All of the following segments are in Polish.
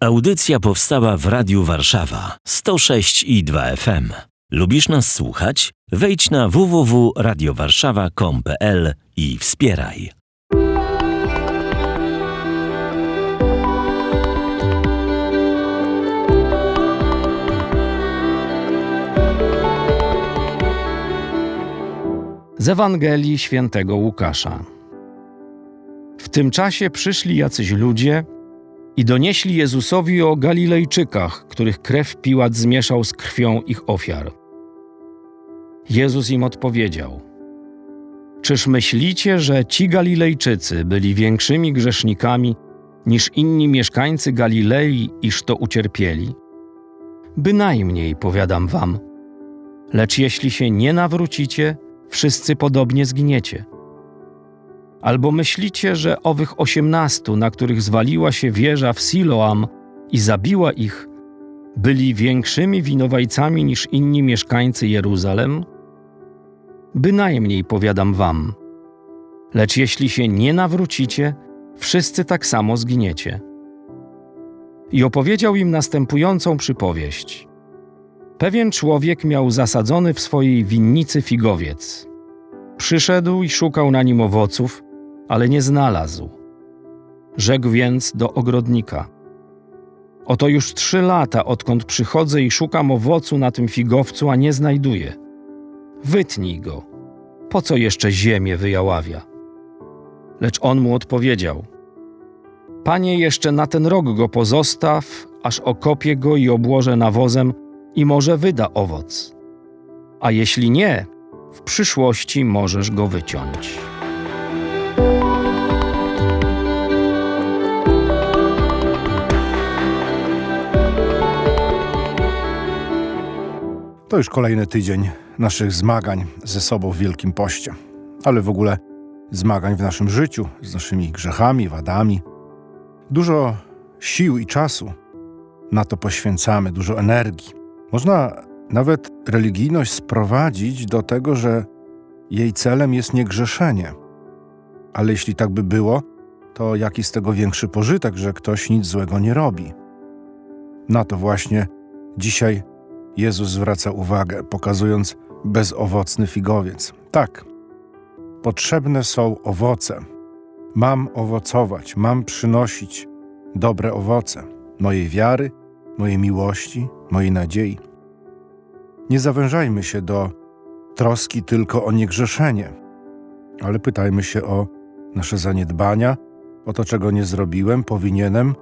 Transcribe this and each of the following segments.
Audycja powstała w Radiu Warszawa 106 i 2 FM. Lubisz nas słuchać? Wejdź na www.radiowarszawa.com.pl i wspieraj. Z Ewangelii świętego Łukasza. W tym czasie przyszli jacyś ludzie i donieśli Jezusowi o Galilejczykach, których krew Piłat zmieszał z krwią ich ofiar. Jezus im odpowiedział: Czyż myślicie, że ci Galilejczycy byli większymi grzesznikami niż inni mieszkańcy Galilei, iż to ucierpieli? Bynajmniej, powiadam wam. Lecz jeśli się nie nawrócicie, wszyscy podobnie zginiecie. Albo myślicie, że owych osiemnastu, na których zwaliła się wieża w Siloam i zabiła ich, byli większymi winowajcami niż inni mieszkańcy Jeruzalem? Bynajmniej powiadam wam. Lecz jeśli się nie nawrócicie, wszyscy tak samo zginiecie. I opowiedział im następującą przypowieść. Pewien człowiek miał zasadzony w swojej winnicy figowiec. Przyszedł i szukał na nim owoców, ale nie znalazł. Rzekł więc do ogrodnika: Oto już trzy lata, odkąd przychodzę i szukam owocu na tym figowcu, a nie znajduję. Wytnij go. Po co jeszcze ziemię wyjaławia? Lecz on mu odpowiedział: Panie, jeszcze na ten rok go pozostaw, aż okopię go i obłożę nawozem i może wyda owoc. A jeśli nie, w przyszłości możesz go wyciąć. To już kolejny tydzień naszych zmagań ze sobą w Wielkim Poście, ale w ogóle zmagań w naszym życiu z naszymi grzechami, wadami. Dużo sił i czasu na to poświęcamy, dużo energii. Można nawet religijność sprowadzić do tego, że jej celem jest niegrzeszenie. Ale jeśli tak by było, to jaki z tego większy pożytek, że ktoś nic złego nie robi? Na to właśnie dzisiaj Jezus zwraca uwagę, pokazując bezowocny figowiec. Tak, potrzebne są owoce. Mam owocować, mam przynosić dobre owoce mojej wiary, mojej miłości, mojej nadziei. Nie zawężajmy się do troski tylko o niegrzeszenie, ale pytajmy się o nasze zaniedbania, o to, czego nie zrobiłem, powinienem,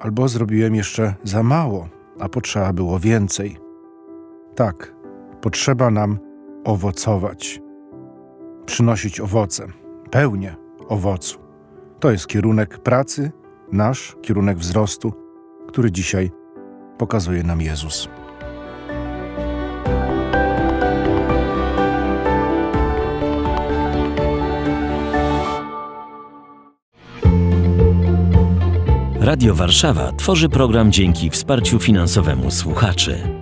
albo zrobiłem jeszcze za mało, a potrzeba było więcej. Tak, potrzeba nam owocować, przynosić owoce, pełnię owocu. To jest kierunek pracy, nasz kierunek wzrostu, który dzisiaj pokazuje nam Jezus. Radio Warszawa tworzy program dzięki wsparciu finansowemu słuchaczy.